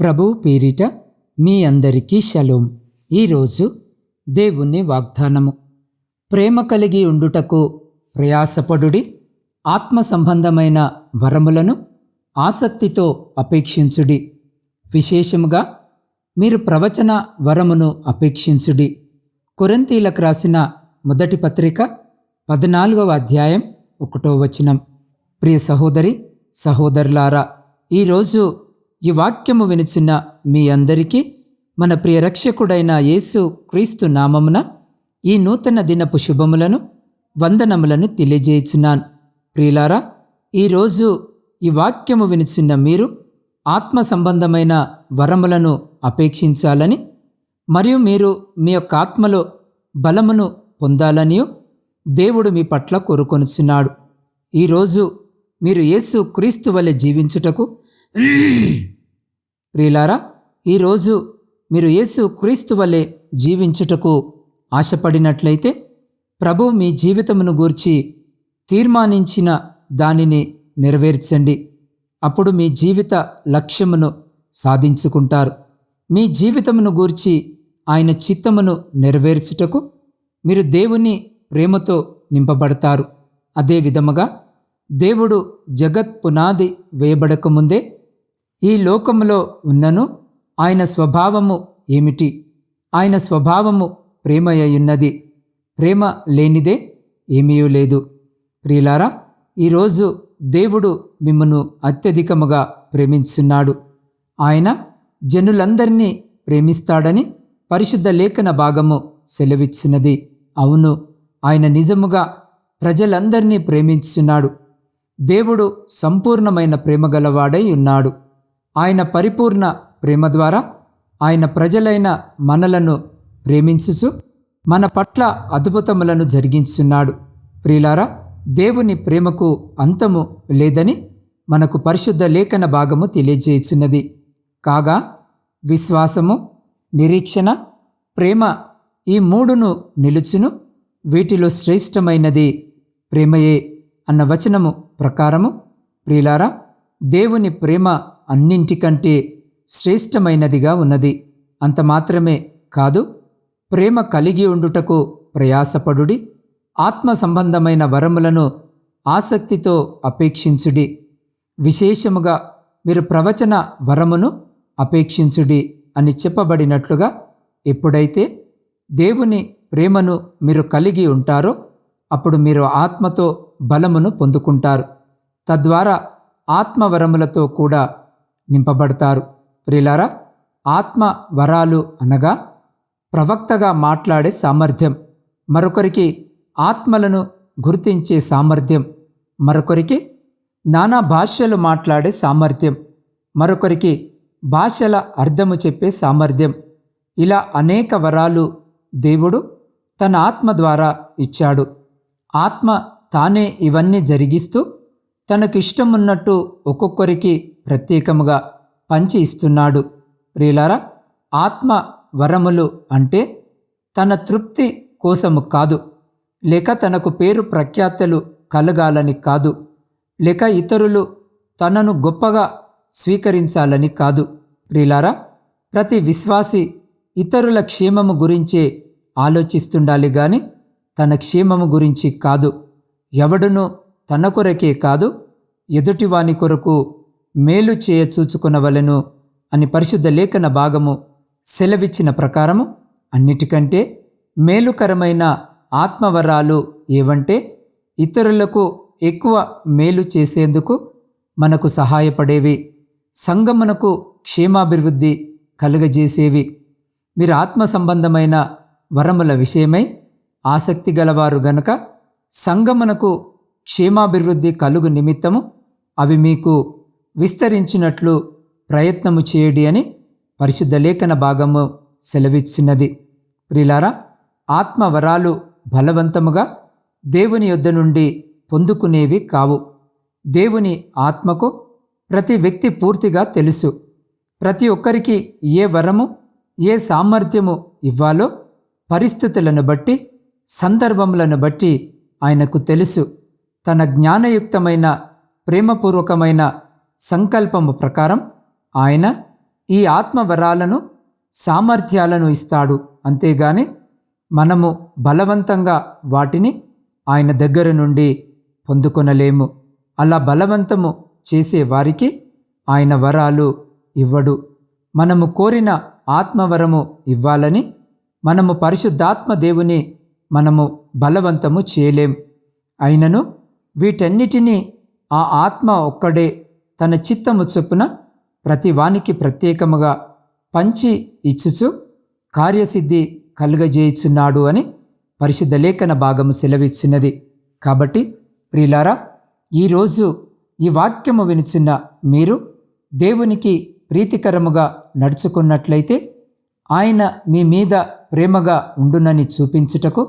ప్రభు పేరిట మీ అందరికీ షలోం ఈరోజు దేవుని వాగ్దానము. ప్రేమ కలిగి ఉండుటకు ప్రయాసపడుడి ఆత్మ సంబంధమైన వరములను ఆసక్తితో అపేక్షించుడి. విశేషముగా మీరు ప్రవచన వరమును అపేక్షించుడి. కొరంతీలకు రాసిన మొదటి పత్రిక పద్నాలుగవ అధ్యాయం ఒకటో వచనం. ప్రియ సహోదరి సహోదరులారా ఈరోజు ఈ వాక్యము వినిచిన మీ అందరికీ మన ప్రియ రక్షకుడైన యేసు క్రీస్తు నామమున ఈ నూతన దినపు శుభములను వందనములను తెలియజేయుచున్నాను. ప్రియులారా ఈరోజు ఈ వాక్యము వినిచిన మీరు ఆత్మ సంబంధమైన వరములను అపేక్షించాలని మరియు మీరు మీ యొక్క ఆత్మలో బలమును పొందాలనియో దేవుడు మీ పట్ల కోరుకొనుచున్నాడు. ఈరోజు మీరు యేసు క్రీస్తు వలె జీవించుటకు ప్రియులారా ఈరోజు మీరు యేసు క్రీస్తు వలె జీవించుటకు ఆశపడినట్లయితే ప్రభు మీ జీవితమును గూర్చి తీర్మానించిన దానిని నెరవేర్చండి. అప్పుడు మీ జీవిత లక్ష్యమును సాధించుకుంటారు. మీ జీవితమును గూర్చి ఆయన చిత్తమును నెరవేర్చుటకు మీరు దేవుని ప్రేమతో నింపబడతారు. అదే విధముగా దేవుడు జగత్ పునాది వేయబడకముందే ఈ లోకములో ఉన్నను ఆయన స్వభావము ఏమిటి? ఆయన స్వభావము ప్రేమయ్యున్నది. ప్రేమ లేనిదే ఏమీ లేదు. ప్రియులారా ఈరోజు దేవుడు మిమ్మను అత్యధికముగా ప్రేమించున్నాడు. ఆయన జనులందరినీ ప్రేమిస్తాడని పరిశుద్ధ లేఖన భాగము సెలవిచ్చినది. అవును ఆయన నిజముగా ప్రజలందరినీ ప్రేమించున్నాడు. దేవుడు సంపూర్ణమైన ప్రేమ గలవాడై ఉన్నాడు. ఆయన పరిపూర్ణ ప్రేమ ద్వారా ఆయన ప్రజలైన మనలను ప్రేమించుచు మన పట్ల అద్భుతములను జరిగించున్నాడు ప్రియులారా దేవుని ప్రేమకు అంతము లేదని మనకు పరిశుద్ధ లేఖన భాగము తెలియజేయుచున్నది. కాగా విశ్వాసము నిరీక్షణ ప్రేమ ఈ మూడును నిలుచును వీటిలో శ్రేష్టమైనది ప్రేమయే అన్న వచనము ప్రకారము. ప్రియులారా దేవుని ప్రేమ అన్నింటికంటే శ్రేష్టమైనదిగా ఉన్నది. అంత మాత్రమే కాదు ప్రేమ కలిగి ఉండుటకు ప్రయాసపడుడి ఆత్మ సంబంధమైన వరములను ఆసక్తితో అపేక్షించుడి. విశేషముగా మీరు ప్రవచన వరమును అపేక్షించుడి అని చెప్పబడినట్లుగా ఎప్పుడైతే దేవుని ప్రేమను మీరు కలిగి ఉంటారో అప్పుడు మీరు ఆత్మతో బలమును పొందుకుంటారు. తద్వారా ఆత్మవరములతో కూడా నింపబడతారు. ప్రిలారా ఆత్మ వరాలు అనగా ప్రవక్తగా మాట్లాడే సామర్థ్యం. మరొకరికి ఆత్మలను గుర్తించే సామర్థ్యం. మరొకరికి నానా భాషలు మాట్లాడే సామర్థ్యం. మరొకరికి భాషల అర్థము చెప్పే సామర్థ్యం. ఇలా అనేక వరాలు దేవుడు తన ఆత్మ ద్వారా ఇచ్చాడు. ఆత్మ తానే ఇవన్నీ జరిగిస్తూ తనకిష్టమున్నట్టు ఒక్కొక్కరికి ప్రత్యేకముగా పంచి ఇస్తున్నాడు. ప్రియులారా ఆత్మ వరములు అంటే తన తృప్తి కోసము కాదు లేక తనకు పేరు ప్రఖ్యాతలు కలగాలని కాదు లేక ఇతరులు తనను గొప్పగా స్వీకరించాలని కాదు. ప్రియులారా ప్రతి విశ్వాసి ఇతరుల క్షేమము గురించే ఆలోచిస్తుండాలి గాని తన క్షేమము గురించి కాదు. ఎవడును తన కొరకే కాదు ఎదుటివాని కొరకు మేలు చేయ చూచుకునవలను అని పరిశుద్ధ లేఖన భాగము సెలవిచ్చిన ప్రకారము అన్నిటికంటే మేలుకరమైన ఆత్మవరాలు ఏవంటే ఇతరులకు ఎక్కువ మేలు చేసేందుకు మనకు సహాయపడేవి సంగమునకు క్షేమాభివృద్ధి కలుగజేసేవి. మీరు ఆత్మ సంబంధమైన వరముల విషయమై ఆసక్తి గలవారు గనక సంగమునకు క్షేమాభివృద్ధి కలుగు నిమిత్తము అవి మీకు విస్తరించినట్లు ప్రయత్నము చేయడి అని పరిశుద్ధ లేఖన భాగము సెలవిచ్చినది. ప్రిలారా ఆత్మవరాలు బలవంతముగా దేవుని యొద్ద నుండి పొందుకునేవి కావు. దేవుని ఆత్మకు ప్రతి వ్యక్తి పూర్తిగా తెలుసు. ప్రతి ఒక్కరికి ఏ వరము ఏ సామర్థ్యము ఇవ్వాలో పరిస్థితులను బట్టి సందర్భములను బట్టి ఆయనకు తెలుసు. తన జ్ఞానయుక్తమైన ప్రేమపూర్వకమైన సంకల్పము ప్రకారం ఆయన ఈ ఆత్మవరాలను సామర్థ్యాలను ఇస్తాడు. అంతేగాని మనము బలవంతంగా వాటిని ఆయన దగ్గర నుండి పొందుకొనలేము. అలా బలవంతము చేసే వారికి ఆయన వరాలు ఇవ్వడు. మనము కోరిన ఆత్మవరము ఇవ్వాలని మనము పరిశుద్ధాత్మ దేవుని మనము బలవంతము చేయలేం. అయినను వీటన్నిటినీ ఆ ఆత్మ ఒక్కడే తన చిత్తము చొప్పున ప్రతి వానికి ప్రత్యేకముగా పంచి ఇచ్చుచు కార్యసిద్ధి కలుగజేయుచున్నాడు అని పరిశుద్ధ లేఖన భాగము సెలవిచ్చినది. కాబట్టి ప్రియులారా ఈరోజు ఈ వాక్యము వినిచిన్న మీరు దేవునికి ప్రీతికరముగా నడుచుకున్నట్లయితే ఆయన మీ మీద ప్రేమగా ఉండునని చూపించుటకు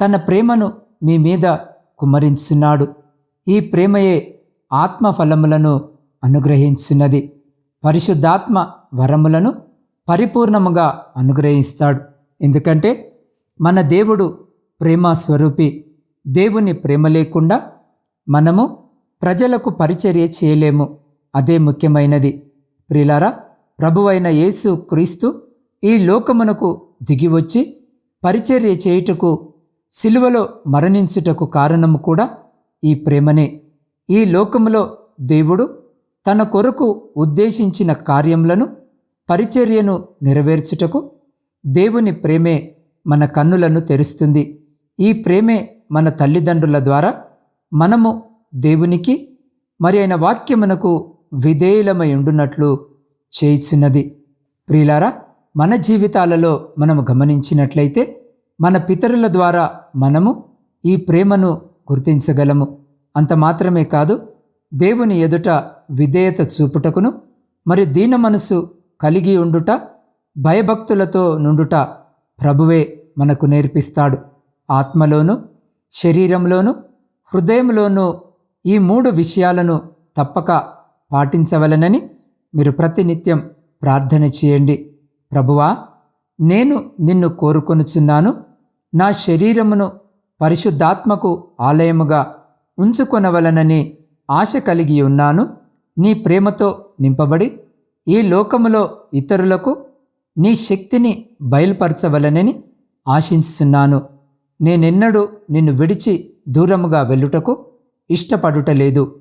తన ప్రేమను మీ మీద కుమ్మరించున్నాడు ఈ ప్రేమయే ఆత్మఫలములను అనుగ్రహించున్నది పరిశుద్ధాత్మ వరములను పరిపూర్ణముగా అనుగ్రహిస్తాడు. ఎందుకంటే మన దేవుడు ప్రేమ స్వరూపి దేవుని ప్రేమ లేకుండా మనము ప్రజలకు పరిచర్య చేయలేము. అదే ముఖ్యమైనది. ప్రిలారా ప్రభువైన యేసు క్రీస్తు ఈ లోకమునకు దిగివచ్చి పరిచర్య చేయుటకు సిలువలో మరణించుటకు కారణము కూడా ఈ ప్రేమనే. ఈ లోకములో దేవుడు తన కొరకు ఉద్దేశించిన కార్యములను పరిచర్యను నెరవేర్చుటకు దేవుని ప్రేమే మన కన్నులను తెరుస్తుంది. ఈ ప్రేమే మన తల్లిదండ్రుల ద్వారా మనము దేవునికి మరి ఆయన వాక్యమునకు విధేయులమై ఉండునట్లు చేయిచున్నది. ప్రియులారా మన జీవితాలలో మనము గమనించినట్లయితే మన పితరుల ద్వారా మనము ఈ ప్రేమను గుర్తించగలము. అంత మాత్రమే కాదు దేవుని ఎదుట విధేయత చూపుటకును మరి దీన మనసు కలిగి ఉండుట భయభక్తులతో నుండుట ప్రభువే మనకు నేర్పిస్తాడు. ఆత్మలోను శరీరంలోను హృదయంలోనూ ఈ మూడు విషయాలను తప్పక పాటించవలనని మీరు ప్రతినిత్యం ప్రార్థన చేయండి. ప్రభువా నేను నిన్ను కోరుకొనుచున్నాను. నా శరీరమును పరిశుద్ధాత్మకు ఆలయముగా ఉంచుకొనవలనని ఆశ కలిగి ఉన్నాను. నీ ప్రేమతో నింపబడి ఈ లోకములో ఇతరులకు నీ శక్తిని బయలుపరచవలనని ఆశించుచున్నాను. నేనెన్నడూ నిన్ను విడిచి దూరముగా వెళ్ళుటకు ఇష్టపడుటలేదు.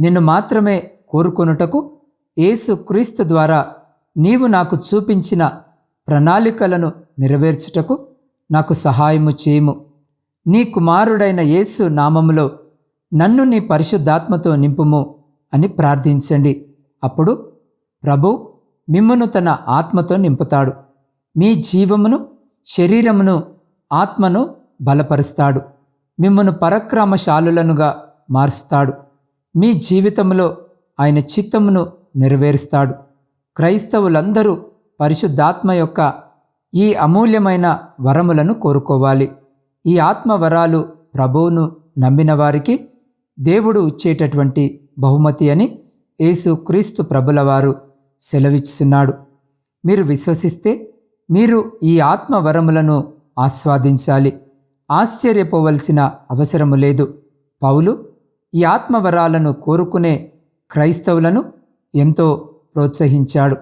నిన్ను మాత్రమే కోరుకొనుటకు యేసు క్రీస్తు ద్వారా నీవు నాకు చూపించిన ప్రణాళికలను నెరవేర్చుటకు నాకు సహాయము చేయము. నీ కుమారుడైన యేసు నామములో నన్ను నీ పరిశుద్ధాత్మతో నింపుము. అని ప్రార్థించండి. అప్పుడు ప్రభు మిమ్మను తన ఆత్మతో నింపుతాడు. మీ జీవమును శరీరమును ఆత్మను బలపరుస్తాడు. మిమ్మను పరక్రమశాలులనుగా మారుస్తాడు. మీ జీవితంలో ఆయన చిత్తమును నెరవేరుస్తాడు. క్రైస్తవులందరూ పరిశుద్ధాత్మ యొక్క ఈ అమూల్యమైన వరములను కోరుకోవాలి. ఈ ఆత్మ వరాలు ప్రభువును నమ్మిన వారికి దేవుడు ఇచ్చేటటువంటి బహుమతి అని యేసు క్రీస్తు ప్రభులవారు సెలవిస్తున్నాడు మీరు విశ్వసిస్తే మీరు ఈ ఆత్మ వరములను ఆస్వాదించాలి. ఆశ్చర్యపోవలసిన అవసరము లేదు. పౌలు ఈ ఆత్మవరాలను కోరుకునే క్రైస్తవులను ఎంతో ప్రోత్సహించాడు.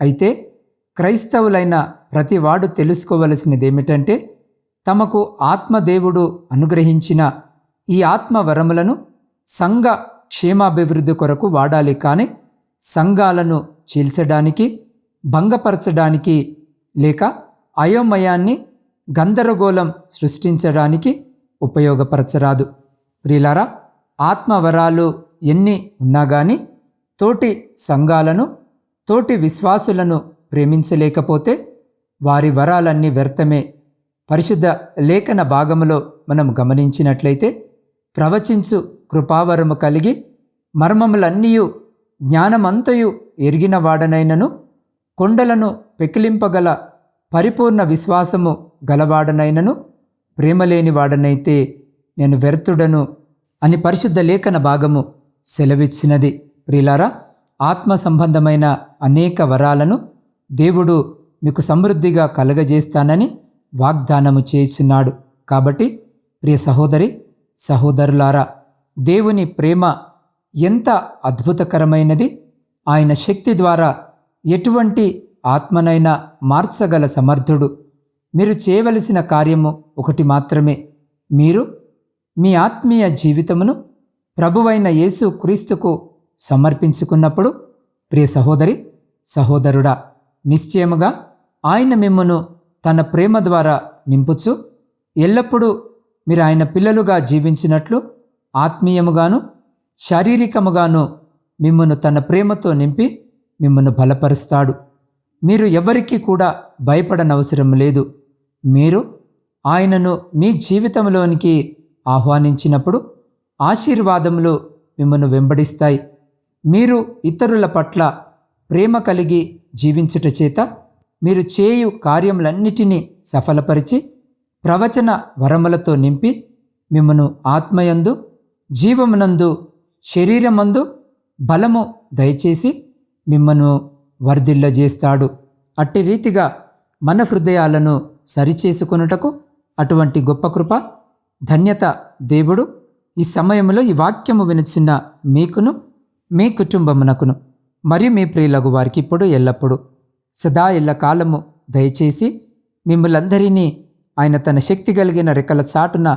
అయితే క్రైస్తవులైన ప్రతివాడు తెలుసుకోవలసినది ఏమిటంటే తమకు ఆత్మదేవుడు అనుగ్రహించిన ఈ ఆత్మవరములను సంఘ క్షేమాభివృద్ధి కొరకు వాడాలి కానీ సంఘాలను చీల్చడానికి భంగపరచడానికి లేక అయోమయాన్ని గందరగోళం సృష్టించడానికి ఉపయోగపరచరాదు. ప్రియులారా ఆత్మవరాలు ఎన్ని ఉన్నా కానీ తోటి సంఘాలను తోటి విశ్వాసులను ప్రేమించలేకపోతే వారి వరాలన్నీ వ్యర్థమే. పరిశుద్ధ లేఖన భాగంలో మనం గమనించినట్లయితే ప్రవచించు కృపావరము కలిగి మర్మములన్నీయు జ్ఞానమంతయు ఎరిగిన వాడనైనను కొండలను పెకిలింపగల పరిపూర్ణ విశ్వాసము గలవాడనైనను ప్రేమలేని వాడనైతే నేను వ్యర్థుడను అని పరిశుద్ధ లేఖన భాగము సెలవిచ్చినది. ప్రిలారా ఆత్మ సంబంధమైన అనేక వరాలను దేవుడు మీకు సమృద్ధిగా కలగజేస్తానని వాగ్దానము చేస్తున్నాడు కాబట్టి ప్రియ సహోదరి సహోదరులారా దేవుని ప్రేమ ఎంత అద్భుతకరమైనది! ఆయన శక్తి ద్వారా ఎటువంటి ఆత్మనైనా మార్చగల సమర్థుడు. మీరు చేయవలసిన కార్యము ఒకటి మాత్రమే. మీరు మీ ఆత్మీయ జీవితమును ప్రభువైన యేసు క్రీస్తుకు సమర్పించుకున్నప్పుడు ప్రియ సహోదరి సహోదరుడా నిశ్చయముగా ఆయన మిమ్మను తన ప్రేమ ద్వారా నింపుచు ఎల్లప్పుడూ మీరు ఆయన పిల్లలుగా జీవించినట్లు ఆత్మీయముగాను శారీరకముగాను మిమ్మను తన ప్రేమతో నింపి మిమ్మను బలపరుస్తాడు. మీరు ఎవరికీ కూడా భయపడనవసరం లేదు. మీరు ఆయనను మీ జీవితంలోనికి ఆహ్వానించినప్పుడు ఆశీర్వాదములు మిమ్మను వెంబడిస్తాయి. మీరు ఇతరుల పట్ల ప్రేమ కలిగి జీవించుట చేత మీరు చేయు కార్యములన్నిటినీ సఫలపరిచి ప్రవచన వరములతో నింపి మిమ్మను ఆత్మయందు జీవమునందు శరీరమందు బలము దయచేసి మిమ్మను వర్ధిల్లజేస్తాడు. అట్టి రీతిగా మన హృదయాలను సరిచేసుకొనుటకు అటువంటి గొప్ప కృప ధన్యత దేవుడు ఈ సమయంలో ఈ వాక్యము వినిచిన మీకును మీ కుటుంబమునకును మరియు మీ ప్రియులకు వారికి ఇప్పుడు ఎల్లప్పుడూ సదా ఎల్ల కాలము దయచేసి మిమ్మలందరినీ ఆయన తన శక్తి కలిగిన రెక్కల చాటున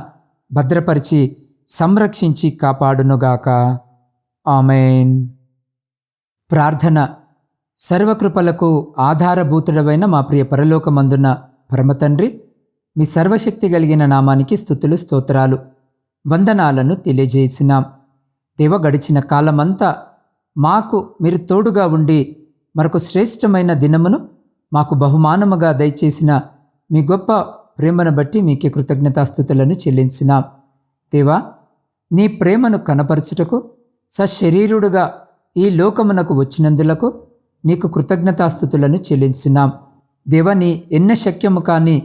భద్రపరిచి సంరక్షించి కాపాడునుగాక. ఆమెన్. ప్రార్థన. సర్వకృపలకు ఆధారభూతుడవైన మా ప్రియ పరలోకమందున పరమతండ్రి మీ సర్వశక్తి కలిగిన నామానికి స్థుతులు స్తోత్రాలు వందనాలను తెలియజేసినాం దేవ గడిచిన కాలమంతా మాకు మీరు తోడుగా ఉండి మరొక శ్రేష్టమైన దినమును మాకు బహుమానముగా దయచేసిన మీ గొప్ప ప్రేమను బట్టి మీకే కృతజ్ఞతాస్థుతులను చెల్లించినాం. దేవా నీ ప్రేమను కనపరచుటకు సశరీరుడుగా ఈ లోకమునకు వచ్చినందులకు నీకు కృతజ్ఞతాస్థుతులను చెల్లించున్నాం దేవ నీ ఎన్న శక్యము కాని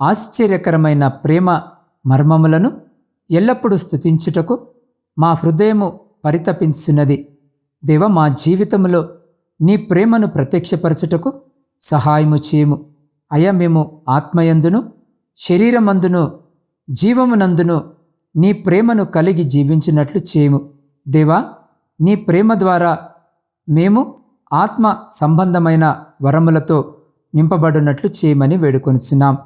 ఆశ్చర్యకరమైన ప్రేమ మర్మములను ఎల్లప్పుడూ స్థుతించుటకు మా హృదయము పరితపించున్నది దేవ మా జీవితంలో నీ ప్రేమను ప్రత్యక్షపరచుటకు సహాయము చేయము. అయ్యా మేము ఆత్మయందును శరీరమందును జీవమునందును నీ ప్రేమను కలిగి జీవించినట్లు చేయము. దేవా నీ ప్రేమ ద్వారా మేము ఆత్మ సంబంధమైన వరములతో నింపబడినట్లు చేయమని వేడుకొనిచున్నాం.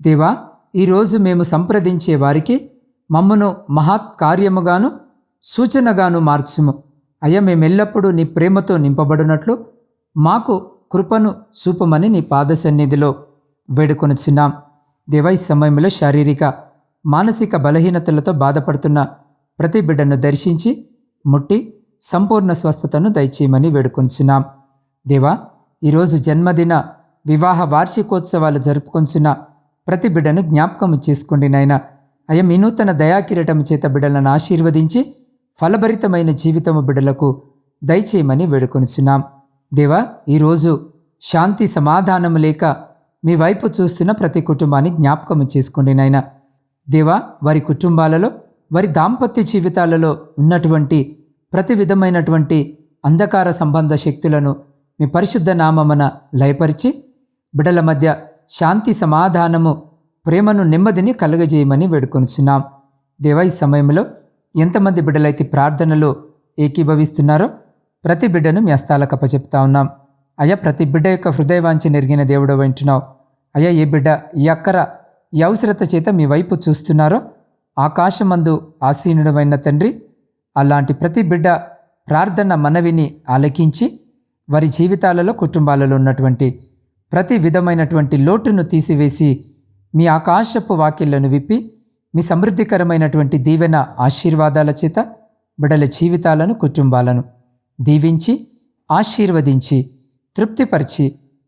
దేవా ఈరోజు మేము సంప్రదించే వారికి మమ్మను మహత్కార్యముగాను సూచనగాను మార్చుము. అయ్యా మేమెల్లప్పుడూ నీ ప్రేమతో నింపబడినట్లు మాకు కృపను చూపమని నీ పాద సన్నిధిలో వేడుకొనిచున్నాం. దేవా ఈ సమయంలో శారీరక మానసిక బలహీనతలతో బాధపడుతున్న ప్రతి బిడ్డను దర్శించి ముట్టి సంపూర్ణ స్వస్థతను దయచేయమని వేడుకొంచున్నాం. దేవా ఈరోజు జన్మదిన వివాహ వార్షికోత్సవాలు జరుపుకొంచున్న ప్రతి బిడ్డను జ్ఞాపకం చేసుకోండి నాయన. అయ మీ నూతన దయాకిరటం చేత బిడ్డలను ఆశీర్వదించి ఫలభరితమైన జీవితము బిడ్డలకు దయచేయమని వేడుకొనిచున్నాం దేవా ఈరోజు శాంతి సమాధానం లేక మీ వైపు చూస్తున్న ప్రతి కుటుంబాన్ని జ్ఞాపకం చేసుకోండి నాయన. దేవా వారి కుటుంబాలలో వారి దాంపత్య జీవితాలలో ఉన్నటువంటి ప్రతి విధమైనటువంటి అంధకార సంబంధ శక్తులను మీ పరిశుద్ధ నామమున లయపరిచి బిడల మధ్య శాంతి సమాధానము ప్రేమను నెమ్మదిని కలుగజేయమని వేడుకొనిచున్నాం. దేవా ఈ సమయంలో ఎంతమంది బిడ్డలైతే ప్రార్థనలో ఏకీభవిస్తున్నారో ప్రతి బిడ్డను మీ హస్తాలకు అప్పచెప్తా ఉన్నాం. అయ్యా ప్రతి బిడ్డ యొక్క హృదయవాంచి నెరిగిన దేవుడు వింటున్నావు అయ్యా ఏ బిడ్డ ఈ అక్కర ఈ అవసరత చేత మీ వైపు చూస్తున్నారో ఆకాశమందు ఆసీనుడమైన తండ్రి అలాంటి ప్రతి బిడ్డ ప్రార్థన మనవిని ఆలకించి వారి జీవితాలలో కుటుంబాలలో ఉన్నటువంటి ప్రతి విధమైనటువంటి లోటును తీసివేసి మీ ఆకాశపు వాక్యలను విప్పి మీ సమృద్ధికరమైనటువంటి దీవెన ఆశీర్వాదాల చేత బిడల జీవితాలను కుటుంబాలను దీవించి ఆశీర్వదించి తృప్తిపరిచి